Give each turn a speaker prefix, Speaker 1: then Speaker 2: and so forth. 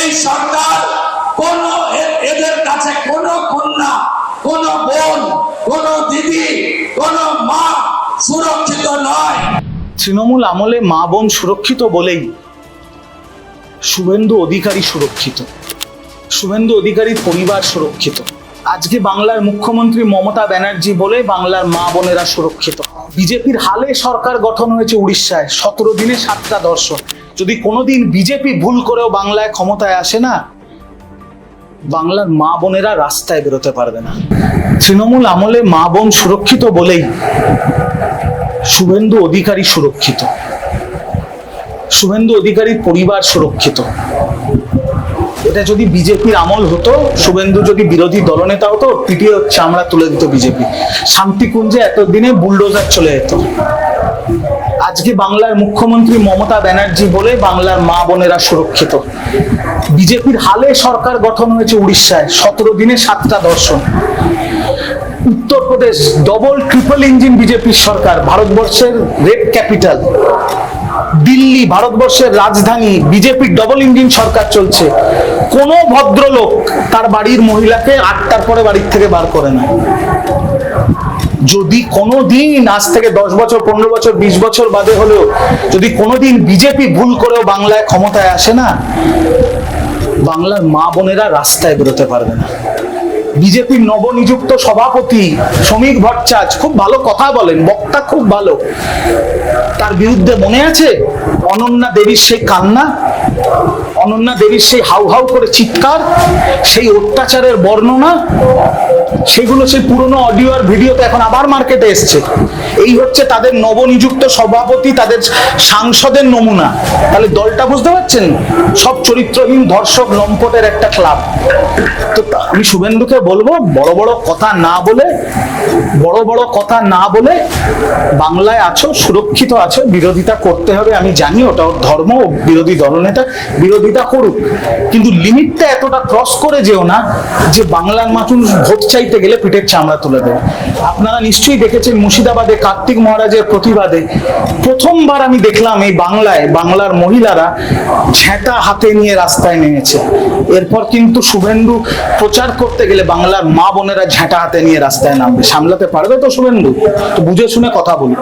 Speaker 1: এই সরকার কোন এদের কাছে কোন কন্যা, কোন বোন, কোন দিদি, কোন মা সুরক্ষিত নয়।
Speaker 2: তৃণমূল আমলে মা বোন সুরক্ষিত বলেই শুভেন্দু অধিকারী সুরক্ষিত। শুভেন্দু অধিকারীর পরিবার সুরক্ষিত। আজকে বাংলার মুখ্যমন্ত্রী মমতা ব্যানার্জি বলে বাংলার মা বোনেরা সুরক্ষিত। বিজেপির হালে সরকার গঠন হয়েছে উড়িষ্যায়, সতেরো দিনে সাতটা দর্শন। যদি কোনোদিন বিজেপি ভুল করেও বাংলায় ক্ষমতায় আসে না, বাংলার মা বোনেরা রাস্তায় বেরোতে পারবে না। তৃণমূল আমলে মা বোন সুরক্ষিত বলেই শুভেন্দু অধিকারী সুরক্ষিত। শুভেন্দু অধিকারীর পরিবার সুরক্ষিত। এটা যদি বিজেপির আমল হতো, শুভেন্দু যদি বিরোধী দলনেতা হতো, পিটিয়ে চামড়া তুলে দিত বিজেপি। শান্তিকুঞ্জে এতদিনে বুলডোজার চলে যেত। আজকে বাংলার মুখ্যমন্ত্রী মমতা ব্যানার্জি বলে বাংলার মা বোনেরা সুরক্ষিত। বিজেপির হালে সরকার গঠন হয়েছে উড়িষ্যায়, সতেরো দিনে সাতটা দর্শন। উত্তরপ্রদেশ ডবল ট্রিপল ইঞ্জিন বিজেপির সরকার, ভারতবর্ষের রেড ক্যাপিটাল দিল্লি ভারতবর্ষের রাজধানী বিজেপির ডবল ইঞ্জিন সরকার চলছে। কোনো ভদ্রলোক তার বাড়ির মহিলাকে আটটার পরে বাড়ির থেকে বার করে না। যদি কোনো দিন আজ থেকে দশ বছর, পনেরো বছর, বিশ বছর বাদে হলেও যদি কোনোদিন বিজেপি ভুল করেও বাংলায় ক্ষমতায় আসে না, বাংলার মা বোনেরা রাস্তায় বেরোতে পারবে না। বিজেপির নবনিযুক্ত সভাপতি শ্রমিক ভট্টাচার্য খুব ভালো কথা বলেন, বক্তা খুব ভালো। তার বিরুদ্ধে মনে আছে? অনন্যা দেবীর সেই কান্না, অনন্যা দেবীর সেই হাউ হাউ করে চিৎকার, সেই অত্যাচারের বর্ণনা? সেগুলো সেই পুরনো অডিও আর ভিডিওতে এখন আবার মার্কেটে এসছে। এই হচ্ছে তাদের নবনিযুক্ত সভাপতি, তাদের সাংসদের নমুনা। তাহলে দলটা বুঝতে পারছেন? সব চরিত্রহীন ধর্ষক লম্পটের একটা ক্লাব। তো আমি শুভেন্দুকে বলব, বড় বড় কথা না বলে, বড় বড় কথা না বলে বাংলায় আছো, সুরক্ষিত আছো, বিরোধিতা করতে হবে, আমি জানি ওটা ওর ধর্ম বিরোধী দলনেতা, বিরোধিতা করুক। কিন্তু লিমিটটা এতটা ক্রস করে যেও না যে বাংলার মানুষ ভোট চাইতে গেলে পিঠের চামড়া তুলে দেবে আপনারা নিশ্চয়ই দেখেছেন মুর্শিদাবাদে কার্তিক মহারাজের প্রতিবাদে প্রথমবার আমি দেখলাম এই বাংলায়, বাংলার মহিলারা ঝেঁটা হাতে নিয়ে রাস্তায় নেমেছে। এরপর কিন্তু শুভেন্দু প্রচার করতে গেলে বাংলার মা বোনেরা ঝেঁটা হাতে নিয়ে রাস্তায় নামবে। সামলাতে পারবে তো শুভেন্দু? তো বুঝে শুনে কথা বলুন।